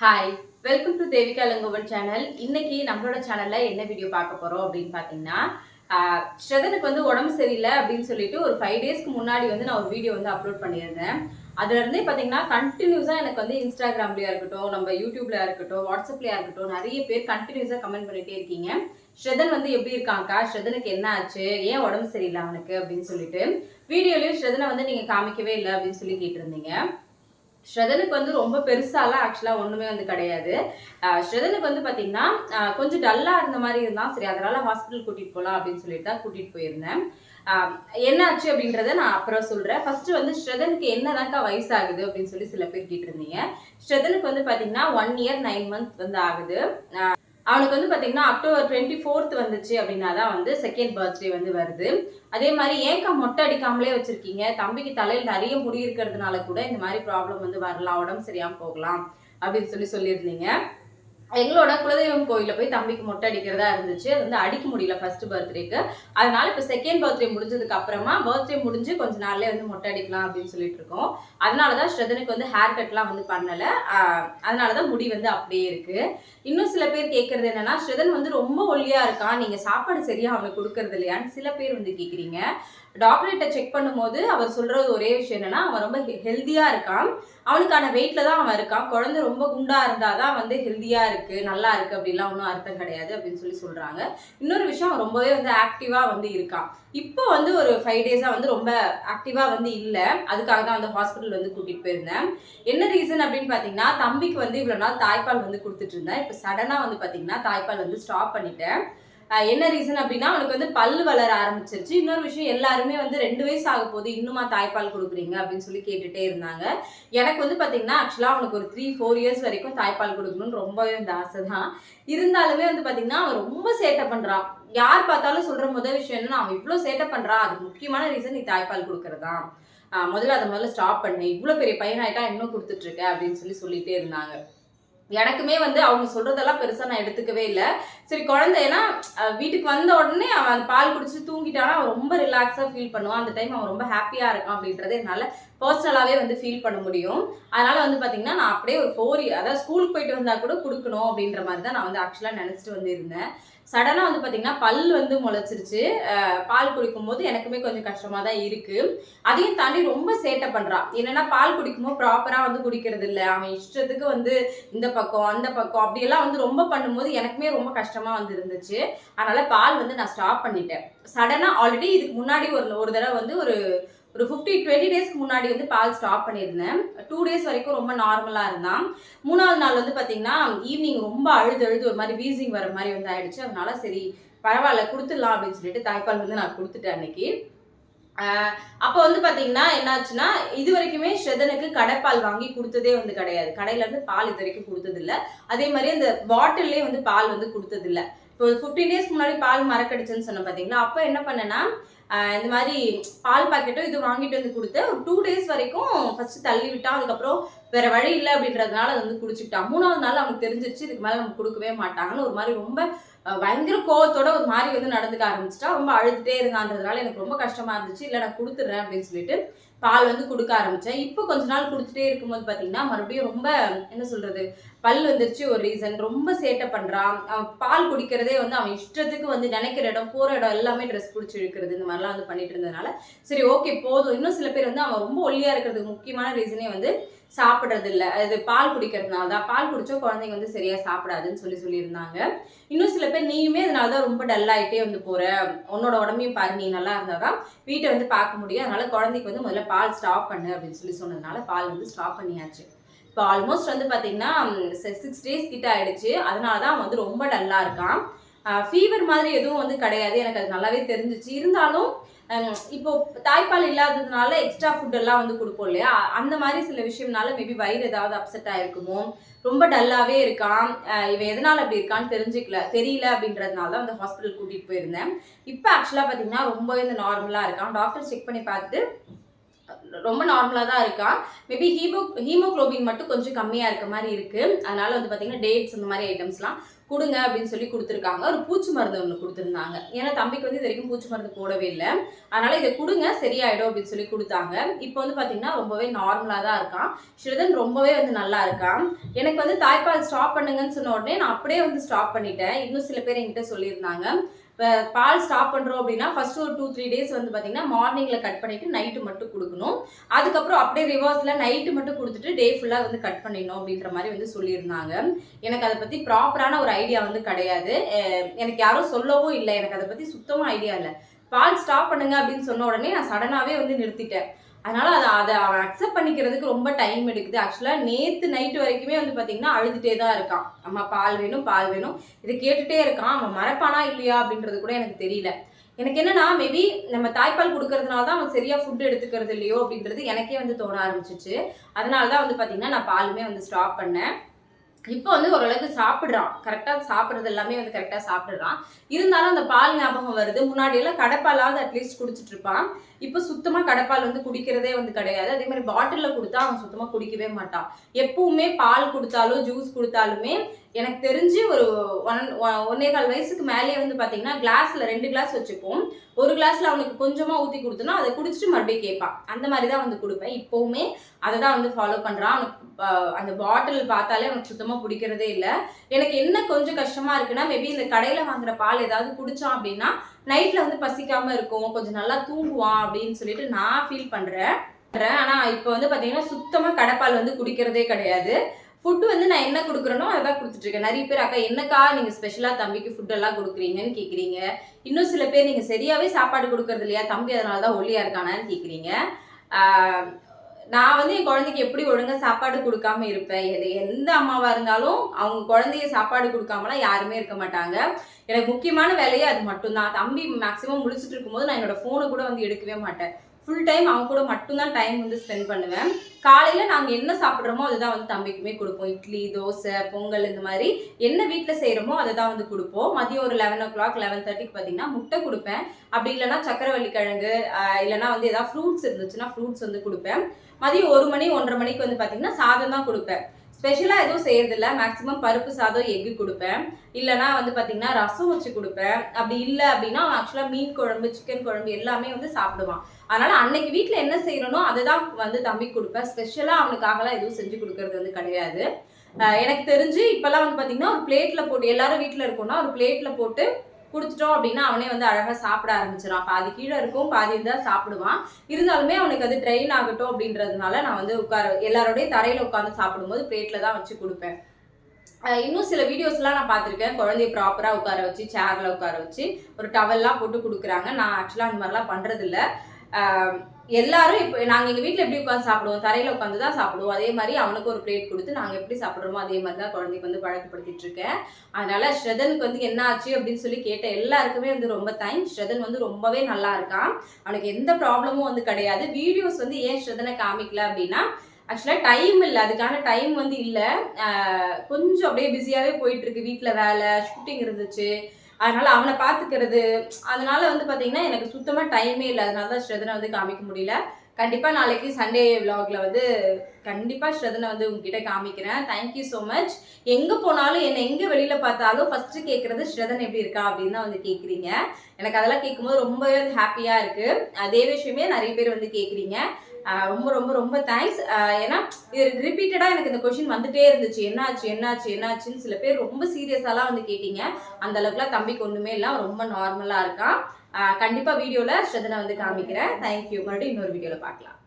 Hi welcome to Devika Langovan channel இன்னைக்கு நம்மளோட சேனல்ல என்ன வீடியோ பார்க்க போறோம் அப்படின்னு பார்த்தீங்கன்னா ஸ்ரதனுக்கு வந்து உடம்பு சரியில்லை அப்படின்னு சொல்லிட்டு ஒரு ஃபைவ் டேஸ்க்கு முன்னாடி வந்து நான் ஒரு வீடியோ வந்து அப்லோட் பண்ணியிருந்தேன். அதுல இருந்தே பார்த்தீங்கன்னா கண்டினியூஸாக எனக்கு வந்து இன்ஸ்டாகிராம்லயா இருக்கட்டும் நம்ம யூடியூப்லயா இருக்கட்டும் வாட்ஸ்அப்லயா இருக்கட்டும் நிறைய பேர் கண்டினியூஸாக கமெண்ட் பண்ணிட்டே இருக்கீங்க. ஸ்ரதன் வந்து எப்படி இருக்காங்கக்கா ஸ்ரதனுக்கு என்ன ஆச்சு? ஏன் உடம்பு சரியில்லை அவனுக்கு? அப்படின்னு சொல்லிட்டு வீடியோலயும் ஸ்ரதனை வந்து நீங்க காமிக்கவே இல்லை அப்படின்னு சொல்லி கேட்டிருந்தீங்க. ஸ்ரதனுக்கு வந்து ரொம்ப பெருசாலாம் ஆக்சுவலாக ஒன்றுமே வந்து கிடையாது. ஸ்ரதனுக்கு வந்து பார்த்தீங்கன்னா கொஞ்சம் டல்லாக இருந்த மாதிரி இருந்தால் சரி அதனால் ஹாஸ்பிட்டல் கூட்டிகிட்டு போகலாம் அப்படின்னு சொல்லிட்டு தான் கூட்டிகிட்டு போயிருந்தேன். என்னாச்சு அப்படின்றத நான் அப்புறம் சொல்கிறேன் ஃபர்ஸ்ட் வந்து ஸ்ரதனுக்கு என்னதாக்கா வயசாகுது அப்படின்னு சொல்லி சில பேர் கேட்டிருந்தீங்க. ஸ்ரதனுக்கு வந்து பார்த்தீங்கன்னா ஒன் இயர் நைன் மந்த் வந்து ஆகுது. அவனுக்கு வந்து பார்த்தீங்கன்னா அக்டோபர் டுவெண்ட்டி ஃபோர்த் வந்துச்சு அப்படின்னா தான் வந்து செகண்ட் பர்த்டே வந்து வருது. அதே மாதிரி ஏன்க்கா மொட்டை அடிக்காமலே வச்சுருக்கீங்க? தம்பிக்கு தலையில் நிறைய முடி இருக்கிறதுனால கூட இந்த மாதிரி ப்ராப்ளம் வந்து வரலாம் உடம்பு சரியாமல் போகலாம் அப்படின்னு சொல்லி சொல்லியிருந்தீங்க. எங்களோட குலதெய்வம் கோயிலில் போய் தம்பிக்கு மொட்டை அடிக்கிறதா இருந்துச்சு. அது வந்து அடிக்க முடியல ஃபர்ஸ்ட் பர்த்டேக்கு அதனால இப்போ செகண்ட் பர்த்டே முடிஞ்சதுக்கு அப்புறமா பர்த்டே முடிஞ்சு கொஞ்ச நாள்லேயே வந்து மொட்டை அடிக்கலாம் அப்படின்னு சொல்லிட்டு இருக்கோம். அதனால தான் ஸ்ரதனுக்கு வந்து ஹேர் கட்லாம் வந்து பண்ணல. அதனால தான் முடி வந்து அப்படியே இருக்கு. இன்னும் சில பேர் கேட்கறது என்னன்னா ஸ்ரதன் வந்து ரொம்ப ஒல்லியா இருக்கான். நீங்க சாப்பாடு சரியா அவனுக்கு கொடுக்கறது இல்லையான்னு சில பேர் வந்து கேட்குறீங்க டாக்டர்கிட்ட செக் பண்ணும்போது அவர் சொல்றது ஒரே விஷயம் என்னன்னா அவன் ரொம்ப ஹெல்தியா இருக்கான். அவனுக்கான வெயிட்ல தான் அவன் இருக்கான். குழந்தை ரொம்ப குண்டா இருந்தாதான் வந்து ஹெல்தியா இருக்கு நல்லா இருக்கு அப்படிலாம் ஒன்றும் அர்த்தம் கிடையாது அப்படின்னு சொல்லி சொல்றாங்க. இன்னொரு விஷயம் அவன் ரொம்பவே வந்து ஆக்டிவா வந்து இருக்கான். இப்போ வந்து ஒரு ஃபைவ் டேஸா வந்து ரொம்ப ஆக்டிவா வந்து இல்லை. அதுக்காக தான் வந்து ஹாஸ்பிட்டல் வந்து கூட்டிட்டு போயிருந்தேன். என்ன ரீசன் அப்படின்னு பார்த்தீங்கன்னா தம்பிக்கு வந்து இவ்வளோ நாள் தாய்ப்பால் வந்து கொடுத்துட்டு இருந்தேன். இப்போ சடனாக வந்து பார்த்தீங்கன்னா தாய்ப்பால் வந்து ஸ்டாப் பண்ணிட்டேன். என்ன ரீசன் அப்படின்னா அவனுக்கு வந்து பல் வளர ஆரம்பிச்சிருச்சு. இன்னொரு விஷயம் எல்லாருமே வந்து ரெண்டு வயசு ஆக போது இன்னுமா தாய்ப்பால் கொடுக்குறீங்க அப்படின்னு சொல்லி கேட்டுட்டே இருந்தாங்க. எனக்கு வந்து பார்த்தீங்கன்னா ஆக்சுவலாக அவனுக்கு ஒரு த்ரீ ஃபோர் இயர்ஸ் வரைக்கும் தாய்ப்பால் கொடுக்கணும்னு ரொம்பவே வந்து ஆசை தான் இருந்தாலுமே வந்து பார்த்தீங்கன்னா அவன் ரொம்ப சேட்டை பண்ணுறான் யார் பார்த்தாலும் சொல்கிற முதல் விஷயம் என்னன்னா அவன் இவ்வளோ சேட்டை பண்ணுறான் அதுக்கு முக்கியமான ரீசன் நீ தாய்ப்பால் கொடுக்கறதா? முதல்ல அதை முதல்ல ஸ்டாப் பண்ணு. இவ்வளோ பெரிய பையனாயிட்டா இன்னும் கொடுத்துட்டு இருக்க அப்படின்னு சொல்லி சொல்லிட்டே இருந்தாங்க. எனக்குமே வந்து அவங்க சொல்றதெல்லாம் பெருசா நான் எடுத்துக்கவே இல்லை. சரி குழந்தைனா வீட்டுக்கு வந்த உடனே அவன் அந்த பால் குடிச்சு தூங்கிட்டானா அவன் ரொம்ப ரிலாக்ஸா ஃபீல் பண்ணுவான். அந்த டைம் அவன் ரொம்ப ஹாப்பியா இருக்கான் அப்படின்றது என்னால பர்சனலாகவே வந்து ஃபீல் பண்ண முடியும். அதனால வந்து பார்த்தீங்கன்னா நான் அப்படியே ஒரு ஃபோர் அதாவது ஸ்கூலுக்கு போயிட்டு வந்தால் கூட கொடுக்கணும் அப்படின்ற மாதிரி தான் நான் வந்து ஆக்சுவலாக நினச்சிட்டு வந்து இருந்தேன். சடனாக வந்து பார்த்தீங்கன்னா பல் வந்து முளைச்சிருச்சு. பால் குடிக்கும்போது எனக்குமே கொஞ்சம் கஷ்டமாக தான் இருக்குது அதையும் தாண்டி ரொம்ப சேட்டை பண்ணுறான் என்னென்னா பால் குடிக்கும்போது ப்ராப்பராக வந்து குடிக்கிறது இல்லை. அவன் இஷ்டத்துக்கு வந்து இந்த பக்கம் அந்த பக்கம் அப்படியெல்லாம் வந்து ரொம்ப பண்ணும்போது எனக்குமே ரொம்ப கஷ்டமாக வந்து இருந்துச்சு. அதனால் பால் வந்து நான் ஸ்டாப் பண்ணிட்டேன். சடனாக ஆல்ரெடி இதுக்கு முன்னாடி ஒரு ஒரு தடவை வந்து ஒரு ஒரு ஃபிஃப்டி டுவெண்ட்டி டேஸ்க்கு முன்னாடி வந்து பால் ஸ்டாப் பண்ணியிருந்தேன். டூ டேஸ் வரைக்கும் ரொம்ப நார்மலாக இருந்தான். மூணாவது நாள் வந்து பார்த்தீங்கன்னா ஈவினிங் ரொம்ப அழுது அழுது ஒரு மாதிரி வீசிங் வர மாதிரி வந்து ஆயிடுச்சு. அதனால சரி பரவாயில்ல கொடுத்துடலாம் அப்படின்னு சொல்லிட்டு தாய்ப்பால் வந்து நான் கொடுத்துட்டேன் அன்னைக்கு. அப்போ வந்து பார்த்தீங்கன்னா என்னாச்சுன்னா இது வரைக்குமே ஸ்ரெதனுக்கு கடைப்பால் வாங்கி கொடுத்ததே வந்து கிடையாது. கடையில இருந்து பால் இது வரைக்கும் கொடுத்ததில்ல. அதே மாதிரி அந்த பாட்டில்லே வந்து பால் வந்து கொடுத்ததில்லை. இப்போ ஃபிஃப்டீன் டேஸ்க்கு முன்னாடி பால் மறக்கடிச்சுன்னு சொன்னேன் பார்த்தீங்களா அப்போ என்ன பண்ணேன்னா இந்த மாதிரி பால் பாக்கெட்டோ இது வாங்கிட்டு வந்து கொடுத்து ஒரு டூ டேஸ் வரைக்கும் ஃபர்ஸ்ட் தள்ளி விட்டான். அதுக்கப்புறம் வேற வழி இல்லை அப்படின்றதுனால அதை வந்து குடிச்சுக்கிட்டான். மூணாவது நாள் அவனுக்கு தெரிஞ்சிருச்சு இதுக்கு மேலே நம்ம கொடுக்கவே மாட்டாங்கன்னு ஒரு மாதிரி ரொம்ப பயங்கர கோவத்தோட ஒரு மாதிரி வந்து நடந்துக்க ஆரம்பிச்சிட்டா. ரொம்ப அழுதுட்டே இருந்தான்றதுனால எனக்கு ரொம்ப கஷ்டமா இருந்துச்சு. இல்லை நான் கொடுத்துட்றேன் அப்படின்னு சொல்லிட்டு பால் வந்து கொடுக்க ஆரம்பித்தேன் இப்போ கொஞ்ச நாள் கொடுத்துட்டே இருக்கும்போது பார்த்தீங்கன்னா மறுபடியும் ரொம்ப என்ன சொல்கிறது பல் வந்துருச்சு ஒரு ரீசன் ரொம்ப சேட்டை பண்ணுறான் அவன் பால் குடிக்கிறதே வந்து அவன் இஷ்டத்துக்கு வந்து நினைக்கிற இடம் போகிற இடம் எல்லாமே ட்ரெஸ் பிடிச்சி இழுக்கிறது. இந்த மாதிரிலாம் வந்து பண்ணிட்டு இருந்ததுனால சரி ஓகே போதும். இன்னும் சில பேர் வந்து அவன் ரொம்ப ஒல்லியாக இருக்கிறதுக்கு முக்கியமான ரீசனே வந்து சாப்பிட்றது இல்லை அது பால் குடிக்கிறதுனால தான் பால் குடிச்சா குழந்தைங்க வந்து சரியாக சாப்பிடாதுன்னு சொல்லி சொல்லியிருந்தாங்க. இன்னும் சில பேர் நீயுமே அதனால தான் ரொம்ப டல்லாகிட்டே வந்து போகிற உன்னோட உடம்பையும் பாரு நீ நல்லா இருந்தாதான் வீட்டை வந்து பார்க்க முடியும். அதனால குழந்தைக்கு வந்து முதல்ல பால் ஸ்டாப் பண்ணு அப்படின்னு சொல்லி சொன்னதுனால பால் வந்து ஸ்டாப் பண்ணியாச்சு. இப்போ ஆல்மோஸ்ட் வந்து பார்த்தீங்கன்னா சிக்ஸ் டேஸ் கிட்ட ஆயிடுச்சு. அதனால தான் வந்து ரொம்ப டல்லாக இருக்கான். ஃபீவர் மாதிரி எதுவும் வந்து கிடையாது. எனக்கு அது நல்லாவே தெரிஞ்சிச்சு. இருந்தாலும் இப்போ தாய்ப்பால் இல்லாததுனால எக்ஸ்ட்ரா ஃபுட் எல்லாம் வந்து கொடுப்போம் இல்லையா? அந்த மாதிரி சில விஷயம்னால மேபி வயிறு ஏதாவது அப்செட் ஆயிருக்குமோ? ரொம்ப டல்லாவே இருக்கான். இவன் எதனால அப்படி இருக்கான்னு தெரிஞ்சுக்கல தெரியல அப்படின்றதுனால தான் அந்த ஹாஸ்பிட்டல் கூட்டிட்டு போயிருந்தேன். இப்போ ஆக்சுவலாக பார்த்தீங்கன்னா ரொம்பவே இந்த நார்மலாக இருக்கான். டாக்டர் செக் பண்ணி பார்த்துட்டு ரொம்ப நார்மலாக தான் இருக்கான் மேபி ஹீமோ ஹீமோக்ளோபின் மட்டும் கொஞ்சம் கம்மியாக இருக்க மாதிரி இருக்குது அதனால் வந்து பார்த்தீங்கன்னா டேட்ஸ் இந்த மாதிரி ஐட்டம்ஸ்லாம் கொடுங்க அப்படின்னு சொல்லி கொடுத்துருக்காங்க. ஒரு பூச்சி மருந்து ஒன்று கொடுத்துருந்தாங்க. ஏன்னா தம்பிக்கு வந்து இது வரைக்கும் பூச்சி மருந்து போடவே இல்லை. அதனால் இதை கொடுங்க சரியாயிடும் அப்படின்னு சொல்லி கொடுத்தாங்க. இப்போ வந்து பார்த்தீங்கன்னா ரொம்பவே நார்மலாக தான் இருக்கான். ஸ்ரீதன் ரொம்பவே வந்து நல்லா இருக்கான். எனக்கு வந்து தாய்ப்பால் ஸ்டாப் பண்ணுங்கன்னு சொன்ன உடனே நான் அப்படியே வந்து ஸ்டாப் பண்ணிட்டேன். இன்னும் சில பேர் என்கிட்ட சொல்லியிருந்தாங்க. இப்போ பால் ஸ்டாப் பண்ணுறோம் அப்படின்னா ஃபஸ்ட்டு ஒரு டூ த்ரீ டேஸ் வந்து பார்த்தீங்கன்னா மார்னிங்கில் கட் பண்ணிவிட்டு நைட்டு மட்டும் கொடுக்கணும். அதுக்கப்புறம் அப்படியே ரிவர்ஸில் நைட்டு மட்டும் கொடுத்துட்டு டே ஃபுல்லாக வந்து கட் பண்ணிடணும் அப்படின்ற மாதிரி வந்து சொல்லியிருந்தாங்க. எனக்கு அதை பற்றி ப்ராப்பரான ஒரு ஐடியா வந்து கிடையாது. எனக்கு யாரும் சொல்லவும் இல்லை. எனக்கு அதை பற்றி சுத்தமாக ஐடியா இல்லை. பால் ஸ்டாப் பண்ணுங்க அப்படின்னு சொன்ன உடனே நான் சடனாகவே வந்து நிறுத்திட்டேன். அதனால அதை அதை அவன் அக்செப்ட் பண்ணிக்கிறதுக்கு ரொம்ப டைம் எடுக்குது. ஆக்சுவலாக நேற்று நைட்டு வரைக்குமே வந்து பார்த்தீங்கன்னா அழுதுகிட்டே தான் இருக்கான். அம்மா பால் வேணும் பால் வேணும். இதை கேட்டுகிட்டே இருக்கான். அவன் மறப்பானா இல்லையா அப்படின்றது கூட எனக்கு தெரியல. எனக்கு என்னன்னா மேபி நம்ம தாய்ப்பால் கொடுக்கறதுனால தான் அவன் சரியாக ஃபுட் எடுத்துக்கிறது இல்லையோ அப்படின்றது எனக்கே வந்து தோண ஆரம்பிச்சிச்சு. அதனால தான் வந்து பார்த்தீங்கன்னா நான் பாலுமே வந்து ஸ்டாப் பண்ணேன். இப்போ வந்து ஓரளவுக்கு சாப்பிட்றான். கரெக்டாக சாப்பிட்றது எல்லாமே வந்து கரெக்டாக சாப்பிட்றான். இருந்தாலும் அந்த பால் ஞாபகம் வருது. முன்னாடியெல்லாம் கடப்பாலாவது அட்லீஸ்ட் குடிச்சிட்டு இருப்பான். இப்போ சுத்தமாக கடப்பால் வந்து குடிக்கிறதே வந்து கிடையாது. அதே மாதிரி பாட்டிலில் கொடுத்தா அவன் சுத்தமாக குடிக்கவே மாட்டான். எப்பவுமே பால் கொடுத்தாலும் ஜூஸ் கொடுத்தாலுமே எனக்கு தெரிஞ்சு ஒரு ஒன் ஒன்னே கால் வயசுக்கு மேலேயே வந்து பார்த்தீங்கன்னா கிளாஸில் ரெண்டு கிளாஸ் வச்சுப்போம். ஒரு கிளாஸில் அவனுக்கு கொஞ்சமாக ஊற்றி கொடுத்தோன்னா அதை குடிச்சிட்டு மறுபடியும் கேட்பான். அந்த மாதிரி தான் வந்து கொடுப்பேன். இப்போவுமே அதை தான் வந்து ஃபாலோ பண்ணுறான் அவனுக்கு அந்த பாட்டில் பார்த்தாலே அவனுக்கு சுத்தமாக பிடிக்கிறதே இல்லை. எனக்கு என்ன கொஞ்சம் கஷ்டமாக இருக்குன்னா மேபி இந்த கடையில் வாங்குற பால் ஏதாவது குடித்தான் அப்படின்னா நைட்டில் வந்து பசிக்காமல் இருக்கும். கொஞ்சம் நல்லா தூங்குவான் அப்படின்னு சொல்லிட்டு நான் ஃபீல் பண்ணுறேன் ஆனால் இப்போ வந்து பார்த்தீங்கன்னா சுத்தமாக கடைப்பால் வந்து குடிக்கிறதே கிடையாது. ஃபுட்டு வந்து நான் என்ன கொடுக்குறேனோ அதான் தான் கொடுத்துட்ருக்கேன். நிறைய பேர் அக்கா என்னக்கா நீங்கள் ஸ்பெஷலாக தம்பிக்கு ஃபுட்டெல்லாம் கொடுக்குறீங்கன்னு கேட்குறீங்க இன்னும் சில பேர் நீங்கள் சரியாகவே சாப்பாடு கொடுக்குறது இல்லையா? தம்பி அதனால தான் ஒல்லியாக இருக்கானான்னு கேட்குறீங்க நான் வந்து என் குழந்தைக்கு எப்படி ஒழுங்காக சாப்பாடு கொடுக்காம இருப்பேன்? எது எந்த அம்மாவாக இருந்தாலும் அவங்க குழந்தைய சாப்பாடு கொடுக்காமலாம் யாருமே இருக்க மாட்டாங்க. எனக்கு முக்கியமான வேலையே அது மட்டும்தான். தம்பி மேக்ஸிமம் முடிச்சுட்டு இருக்கும்போது நான் என்னோட ஃபோனை கூட வந்து எடுக்கவே மாட்டேன். ஃபுல் டைம் அவங்க கூட மட்டும்தான் டைம் வந்து ஸ்பெண்ட் பண்ணுவேன். காலையில் நாங்கள் என்ன சாப்பிட்றோமோ அதுதான் வந்து தம்பிக்குமே கொடுப்போம். இட்லி தோசை பொங்கல் இந்த மாதிரி என்ன வீட்டில் செய்கிறோமோ அதை தான் வந்து கொடுப்போம். மதியம் ஒரு லெவன் ஓ கிளாக் லெவன் தேர்ட்டிக்கு பார்த்தீங்கன்னா முட்டை கொடுப்பேன். அப்படி இல்லைன்னா சக்கரவள்ளி கிழங்கு இல்லைனா வந்து எதாவது ஃப்ரூட்ஸ் இருந்துச்சுன்னா ஃப்ரூட்ஸ் வந்து கொடுப்பேன். மதியம் ஒரு மணி ஒன்றரை மணிக்கு வந்து பார்த்தீங்கன்னா சாதம் தான் கொடுப்பேன். ஸ்பெஷலாக எதுவும் செய்யறதில்ல. மேக்ஸிமம் பருப்பு சாதம் எக்கு கொடுப்பேன். இல்லைனா வந்து பார்த்தீங்கன்னா ரசம் வச்சு கொடுப்பேன். அப்படி இல்லை அப்படின்னா அவன் ஆக்சுவலாக மீன் குழம்பு சிக்கன் குழம்பு எல்லாமே வந்து சாப்பிடுவான். அதனால் அன்னைக்கு வீட்டில் என்ன செய்யணும் அதை தான் வந்து தம்பி கொடுப்பேன். ஸ்பெஷலாக அவனுக்காகலாம் எதுவும் செஞ்சு கொடுக்கறது வந்து கிடையாது. எனக்கு தெரிஞ்சு இப்போல்லாம் வந்து பார்த்தீங்கன்னா ஒரு பிளேட்டில் போட்டு எல்லாரும் வீட்டில் இருக்கோம்னா ஒரு பிளேட்டில் போட்டு கொடுத்துட்டோம் அப்படின்னா அவனே வந்து அழகாக சாப்பிட ஆரம்பிச்சிடான் பாதி கீழே இருக்கும் பாதி தான் சாப்பிடுவான். இருந்தாலுமே அவனுக்கு அது ட்ரெயின் ஆகட்டும் அப்படின்றதுனால நான் வந்து உட்கார எல்லாரோடய தரையில் உட்காந்து சாப்பிடும்போது பிளேட்டில் தான் வச்சு கொடுப்பேன். இன்னும் சில வீடியோஸ்லாம் நான் பார்த்துருக்கேன். குழந்தைய ப்ராப்பராக உட்கார வச்சு சேரில் உட்கார வச்சு ஒரு டவல்லாம் போட்டு கொடுக்குறாங்க. நான் ஆக்சுவலாக அந்த மாதிரிலாம் பண்ணுறதில்ல எல்லாரும் இப்போ நாங்கள் எங்கள் வீட்டில் எப்படி உட்காந்து சாப்பிடுவோம்? தரையில் உட்காந்து தான் சாப்பிடுவோம். அதே மாதிரி அவனுக்கு ஒரு பிளேட் கொடுத்து நாங்கள் எப்படி சாப்பிட்றோமோ அதே மாதிரி தான் குழந்தைக்கு வந்து பழக்கப்படுத்திட்டு இருக்கேன். அதனால ஸ்ரதனுக்கு வந்து என்ன ஆச்சு அப்படின்னு சொல்லி கேட்ட எல்லாருக்குமே வந்து ரொம்ப தேங்க்ஸ் ஸ்ரதன் வந்து ரொம்பவே நல்லா இருக்கான். அவனுக்கு எந்த ப்ராப்ளமும் வந்து கிடையாது. வீடியோஸ் வந்து ஏன் ஸ்ரதனை காமிக்கல அப்படின்னா ஆக்சுவலாக டைம் இல்லை. அதுக்கான டைம் வந்து இல்லை. கொஞ்சம் அப்படியே பிஸியாகவே போயிட்டுருக்கு வீட்டில் வேலை ஷூட்டிங் இருந்துச்சு. அதனால அவனை பார்த்துக்கிறது. அதனால வந்து பார்த்தீங்கன்னா எனக்கு சுத்தமாக டைமே இல்லை. அதனால தான் ஸ்ரதனை வந்து காமிக்க முடியல. கண்டிப்பாக நாளைக்கு சண்டே விலாகில் வந்து கண்டிப்பாக ஸ்ரதனை வந்து உங்ககிட்ட காமிக்கிறேன். தேங்க்யூ ஸோ மச் எங்கே போனாலும் என்னை எங்கே வெளியில் பார்த்தாலும் ஃபஸ்ட்டு கேட்குறது ஸ்ரதன் எப்படி இருக்கா அப்படின்னு தான் வந்து கேட்குறீங்க எனக்கு அதெல்லாம் கேட்கும்போது ரொம்பவே வந்து ஹாப்பியாக இருக்குது அதே விஷயமே நிறைய பேர் வந்து கேட்குறீங்க ரொம்ப ரொம்ப ரொம்ப தேங்க்ஸ் ஏன்னா இது ரிப்பீட்டடாக எனக்கு இந்த கொஷின் வந்துட்டே இருந்துச்சு. என்னாச்சு என்னாச்சு என்னாச்சுன்னு சில பேர் ரொம்ப சீரியஸாலாம் வந்து கேட்டீங்க. அந்த அளவுக்குலாம் தம்பிக்கு ஒன்றுமே இல்லை. ரொம்ப நார்மலாக இருக்கான். கண்டிப்பாக வீடியோவில் வீடியோல ஸ்ரதனை வந்து காமிக்கிறேன். தேங்க்யூ மறுபடியும் இன்னொரு வீடியோவில் பார்க்கலாம்.